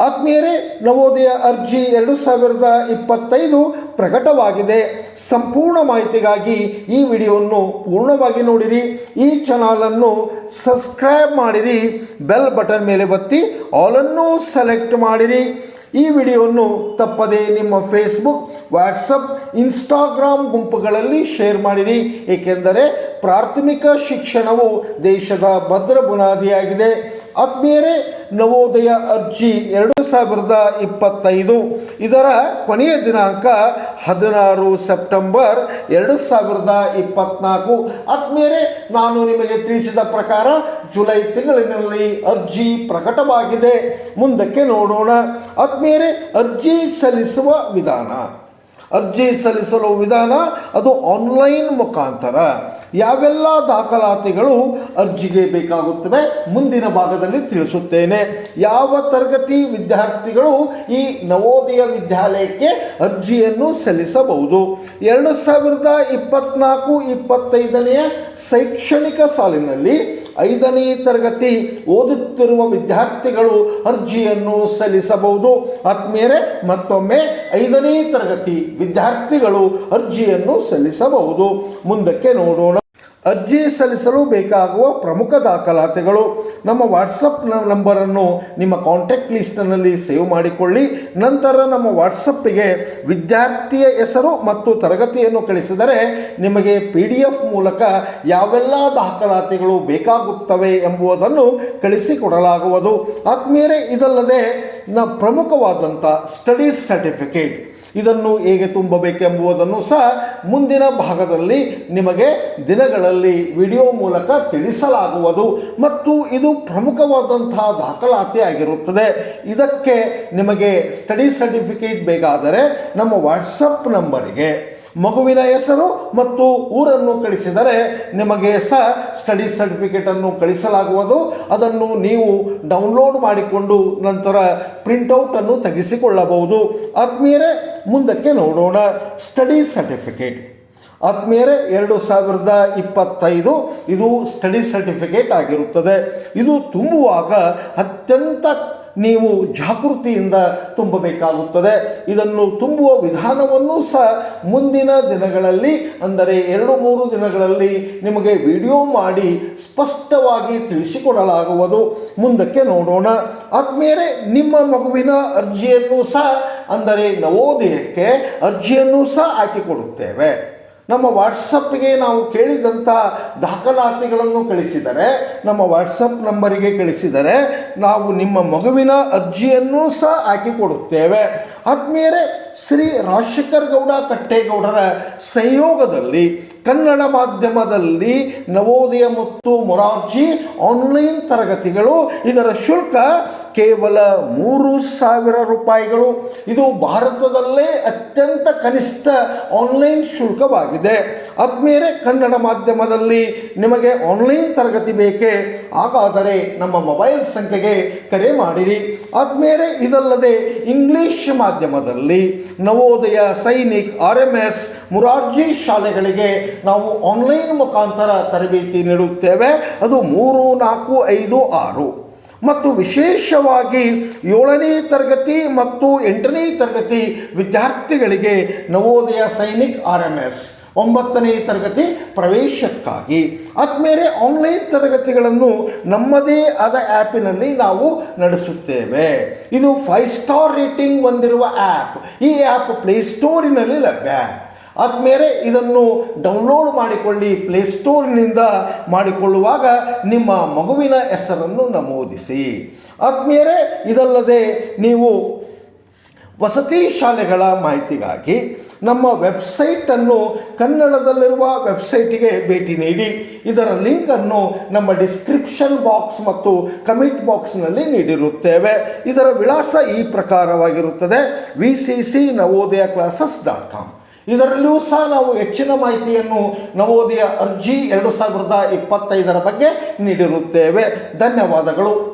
ಆತ್ಮೀಯರೇ, ನವೋದಯ ಅರ್ಜಿ ಎರಡು ಸಾವಿರದ ಇಪ್ಪತ್ತೈದು ಪ್ರಕಟವಾಗಿದೆ. ಸಂಪೂರ್ಣ ಮಾಹಿತಿಗಾಗಿ ಈ ವಿಡಿಯೋವನ್ನು ಪೂರ್ಣವಾಗಿ ನೋಡಿರಿ. ಈ ಚಾನಲನ್ನು ಸಬ್ಸ್ಕ್ರೈಬ್ ಮಾಡಿರಿ. ಬೆಲ್ ಬಟನ್ ಮೇಲೆ ಒತ್ತಿ ಆಲನ್ನು ಸೆಲೆಕ್ಟ್ ಮಾಡಿರಿ. ಈ ವಿಡಿಯೋವನ್ನು ತಪ್ಪದೆ ನಿಮ್ಮ ಫೇಸ್ಬುಕ್, ವಾಟ್ಸಪ್, ಇನ್ಸ್ಟಾಗ್ರಾಮ್ ಗುಂಪುಗಳಲ್ಲಿ ಶೇರ್ ಮಾಡಿರಿ. ಏಕೆಂದರೆ ಪ್ರಾಥಮಿಕ ಶಿಕ್ಷಣವು ದೇಶದ ಭದ್ರ ಬುನಾದಿಯಾಗಿದೆ. ಆತ್ಮೀಯರೇ, ನವೋದಯ ಅರ್ಜಿ ಎರಡು ಸಾವಿರದ ಇಪ್ಪತ್ತೈದು. ಇದರ ಕೊನೆಯ ದಿನಾಂಕ ಹದಿನಾರು ಸೆಪ್ಟೆಂಬರ್ ಎರಡು ಸಾವಿರದ ಇಪ್ಪತ್ನಾಲ್ಕು. ಆತ್ಮೀಯರೇ, ನಾನು ನಿಮಗೆ ತಿಳಿಸಿದ ಪ್ರಕಾರ ಜುಲೈ ತಿಂಗಳಿನಲ್ಲಿ ಅರ್ಜಿ ಪ್ರಕಟವಾಗಿದೆ. ಮುಂದಕ್ಕೆ ನೋಡೋಣ. ಆತ್ಮೀಯರೇ, ಅರ್ಜಿ ಸಲ್ಲಿಸುವ ವಿಧಾನ. ಅರ್ಜಿ ಸಲ್ಲಿಸಲು ವಿಧಾನ ಅದು ಆನ್ಲೈನ್ ಮುಖಾಂತರ. ಯಾವೆಲ್ಲ ದಾಖಲಾತಿಗಳು ಅರ್ಜಿಗೆ ಬೇಕಾಗುತ್ತವೆ ಮುಂದಿನ ಭಾಗದಲ್ಲಿ ತಿಳಿಸುತ್ತೇನೆ. ಯಾವ ತರಗತಿ ವಿದ್ಯಾರ್ಥಿಗಳು ಈ ನವೋದಯ ವಿದ್ಯಾಲಯಕ್ಕೆ ಅರ್ಜಿಯನ್ನು ಸಲ್ಲಿಸಬಹುದು? ಎರಡು ಸಾವಿರದ ಇಪ್ಪತ್ನಾಲ್ಕು, ಇಪ್ಪತ್ತೈದನೆಯ ಶೈಕ್ಷಣಿಕ ಸಾಲಿನಲ್ಲಿ ಐದನೇ ತರಗತಿ ಓದುತ್ತಿರುವ ವಿದ್ಯಾರ್ಥಿಗಳು ಅರ್ಜಿಯನ್ನು ಸಲ್ಲಿಸಬಹುದು. ಆತ್ಮೀಯರೇ, ಮತ್ತೊಮ್ಮೆ ಐದನೇ ತರಗತಿ ವಿದ್ಯಾರ್ಥಿಗಳು ಅರ್ಜಿಯನ್ನು ಸಲ್ಲಿಸಬಹುದು. ಮುಂದಕ್ಕೆ ನೋಡೋಣ. ಅರ್ಜಿ ಸಲ್ಲಿಸಲು ಬೇಕಾಗುವ ಪ್ರಮುಖ ದಾಖಲಾತಿಗಳು. ನಮ್ಮ ವಾಟ್ಸಪ್ ನಂಬರನ್ನು ನಿಮ್ಮ ಕಾಂಟ್ಯಾಕ್ಟ್ ಲಿಸ್ಟ್ನಲ್ಲಿ ಸೇವ್ ಮಾಡಿಕೊಳ್ಳಿ. ನಂತರ ನಮ್ಮ ವಾಟ್ಸಪ್ಪಿಗೆ ವಿದ್ಯಾರ್ಥಿಯ ಹೆಸರು ಮತ್ತು ತರಗತಿಯನ್ನು ಕಳಿಸಿದರೆ ನಿಮಗೆ ಪಿ ಡಿ ಎಫ್ ಮೂಲಕ ಯಾವೆಲ್ಲ ದಾಖಲಾತಿಗಳು ಬೇಕಾಗುತ್ತವೆ ಎಂಬುದನ್ನು ಕಳಿಸಿಕೊಡಲಾಗುವುದು. ಆತ್ಮೀಯರೇ ಇದಲ್ಲದೆ ನ ಪ್ರಮುಖವಾದಂಥ ಸ್ಟಡೀಸ್ ಸರ್ಟಿಫಿಕೇಟ್ ಇದನ್ನು ಹೇಗೆ ತುಂಬಬೇಕೆಂಬುದನ್ನು ಸಹ ಮುಂದಿನ ಭಾಗದಲ್ಲಿ ನಿಮಗೆ ದಿನಗಳಲ್ಲಿ ವಿಡಿಯೋ ಮೂಲಕ ತಿಳಿಸಲಾಗುವುದು. ಮತ್ತು ಇದು ಪ್ರಮುಖವಾದಂತಹ ದಾಖಲಾತಿ ಆಗಿರುತ್ತದೆ. ಇದಕ್ಕೆ ನಿಮಗೆ ಸ್ಟಡಿ ಸರ್ಟಿಫಿಕೇಟ್ ಬೇಕಾದರೆ ನಮ್ಮ ವಾಟ್ಸಪ್ ನಂಬರಿಗೆ. ಮಗುವಿನ ಹೆಸರು ಮತ್ತು ಊರನ್ನು ಕಳಿಸಿದರೆ ನಿಮಗೆ ಸಹ ಸ್ಟಡಿ ಸರ್ಟಿಫಿಕೇಟನ್ನು ಕಳಿಸಲಾಗುವುದು. ಅದನ್ನು ನೀವು ಡೌನ್ಲೋಡ್ ಮಾಡಿಕೊಂಡು ನಂತರ ಪ್ರಿಂಟೌಟನ್ನು ತೆಗೆಸಿಕೊಳ್ಳಬಹುದು. ಆತ್ಮೀಯರೇ ಮುಂದಕ್ಕೆ ನೋಡೋಣ. ಸ್ಟಡಿ ಸರ್ಟಿಫಿಕೇಟ್ ಆತ್ಮೀಯರೇ ಎರಡು ಸಾವಿರದ ಇಪ್ಪತ್ತೈದು ಇದು ಸ್ಟಡಿ ಸರ್ಟಿಫಿಕೇಟ್ ಆಗಿರುತ್ತದೆ. ಇದು ತುಂಬುವಾಗ ಅತ್ಯಂತ ನೀವು ಜಾಗೃತಿಯಿಂದ ತುಂಬಬೇಕಾಗುತ್ತದೆ. ಇದನ್ನು ತುಂಬುವ ವಿಧಾನವನ್ನು ಸಹ ಮುಂದಿನ ದಿನಗಳಲ್ಲಿ, ಅಂದರೆ ಎರಡು ಮೂರು ದಿನಗಳಲ್ಲಿ ನಿಮಗೆ ವಿಡಿಯೋ ಮಾಡಿ ಸ್ಪಷ್ಟವಾಗಿ ತಿಳಿಸಿಕೊಡಲಾಗುವುದು. ಮುಂದಕ್ಕೆ ನೋಡೋಣ. ಆದ್ಮೇಲೆ ನಿಮ್ಮ ಮಗುವಿನ ಅರ್ಜಿಯನ್ನು ಸಹ ಅಂದರೆ ನವೋದಯಕ್ಕೆ ಅರ್ಜಿಯನ್ನು ಸಹ ಹಾಕಿಕೊಡುತ್ತೇವೆ. ನಮ್ಮ ವಾಟ್ಸಪ್ಗೆ ನಾವು ಕೇಳಿದಂಥ ದಾಖಲಾತಿಗಳನ್ನು ಕಳಿಸಿದರೆ, ನಮ್ಮ ವಾಟ್ಸಪ್ ನಂಬರಿಗೆ ಕಳಿಸಿದರೆ ನಾವು ನಿಮ್ಮ ಮಗುವಿನ ಅರ್ಜಿಯನ್ನು ಸಹ ಹಾಕಿಕೊಡುತ್ತೇವೆ. ಆದ್ಮೇಲೆ ಶ್ರೀ ರಾಜಶೇಖರ್ ಗೌಡ ಕಟ್ಟೇಗೌಡರ ಸಂಯೋಗದಲ್ಲಿ, ಕನ್ನಡ ಮಾಧ್ಯಮದಲ್ಲಿ ನವೋದಯ ಮತ್ತು ಮೊರಾರ್ಜಿ ಆನ್ಲೈನ್ ತರಗತಿಗಳು ಇದರ ಶುಲ್ಕ ಕೇವಲ ಮೂರು ಸಾವಿರ ರೂಪಾಯಿಗಳು. ಇದು ಭಾರತದಲ್ಲೇ ಅತ್ಯಂತ ಕನಿಷ್ಠ ಆನ್ಲೈನ್ ಶುಲ್ಕವಾಗಿದೆ. ಅದ್ಮೇಲೆ ಕನ್ನಡ ಮಾಧ್ಯಮದಲ್ಲಿ ನಿಮಗೆ ಆನ್ಲೈನ್ ತರಗತಿ ಬೇಕೇ? ಹಾಗಾದರೆ ನಮ್ಮ ಮೊಬೈಲ್ ಸಂಖ್ಯೆಗೆ ಕರೆ ಮಾಡಿರಿ. ಆದ್ಮೇಲೆ ಇದಲ್ಲದೆ ಇಂಗ್ಲಿಷ್ ಮಾಧ್ಯಮದಲ್ಲಿ Navodaya Sainik R M S Morarji ಶಾಲೆಗಳಿಗೆ ನಾವು ಆನ್ಲೈನ್ ಮುಖಾಂತರ ತರಬೇತಿ ನೀಡುತ್ತೇವೆ. ಅದು ಮೂರು ನಾಲ್ಕು ಐದು ಆರು. ಮತ್ತು ವಿಶೇಷವಾಗಿ ಏಳನೇ ತರಗತಿ ಮತ್ತು ಎಂಟನೇ ತರಗತಿ ವಿದ್ಯಾರ್ಥಿಗಳಿಗೆ Navodaya Sainik R M S ಒಂಬತ್ತನೇ ತರಗತಿ ಪ್ರವೇಶಕ್ಕಾಗಿ. ಆದಮೇಲೆ ಆನ್ಲೈನ್ ತರಗತಿಗಳನ್ನು ನಮ್ಮದೇ ಆದ ಆ್ಯಪಿನಲ್ಲಿ ನಾವು ನಡೆಸುತ್ತೇವೆ. ಇದು ಫೈವ್ ಸ್ಟಾರ್ ರೇಟಿಂಗ್ ಹೊಂದಿರುವ ಆ್ಯಪ್. ಈ ಆ್ಯಪ್ ಪ್ಲೇಸ್ಟೋರಿನಲ್ಲಿ ಲಭ್ಯ. ಆದ್ಮೇಲೆ ಇದನ್ನು ಡೌನ್ಲೋಡ್ ಮಾಡಿಕೊಳ್ಳಿ ಪ್ಲೇಸ್ಟೋರ್ನಿಂದ ಮಾಡಿಕೊಳ್ಳುವಾಗ ನಿಮ್ಮ ಮಗುವಿನ ಹೆಸರನ್ನು ನಮೂದಿಸಿ. ಆದ್ಮೇಲೆ ಇದಲ್ಲದೆ ನೀವು ವಸತಿ ಶಾಲೆಗಳ ಮಾಹಿತಿಗಾಗಿ ನಮ್ಮ ವೆಬ್ಸೈಟನ್ನು ಕನ್ನಡದಲ್ಲಿರುವ ವೆಬ್ಸೈಟಿಗೆ ಭೇಟಿ ನೀಡಿ. ಇದರ ಲಿಂಕನ್ನು ನಮ್ಮ ಡಿಸ್ಕ್ರಿಪ್ಷನ್ ಬಾಕ್ಸ್ ಮತ್ತು ಕಮೆಂಟ್ ಬಾಕ್ಸ್ನಲ್ಲಿ ನೀಡಿರುತ್ತೇವೆ. ಇದರ ವಿಳಾಸ ಈ ಪ್ರಕಾರವಾಗಿರುತ್ತದೆ. V C C Navodaya classes dot com ಇದರಲ್ಲಿಯೂ ಸಹ ನಾವು ಹೆಚ್ಚಿನ ಮಾಹಿತಿಯನ್ನು ನವೋದಯ ಅರ್ಜಿ ಎರಡು ಸಾವಿರದ ಇಪ್ಪತ್ತೈದರ ಬಗ್ಗೆ ನೀಡಿರುತ್ತೇವೆ. ಧನ್ಯವಾದಗಳು.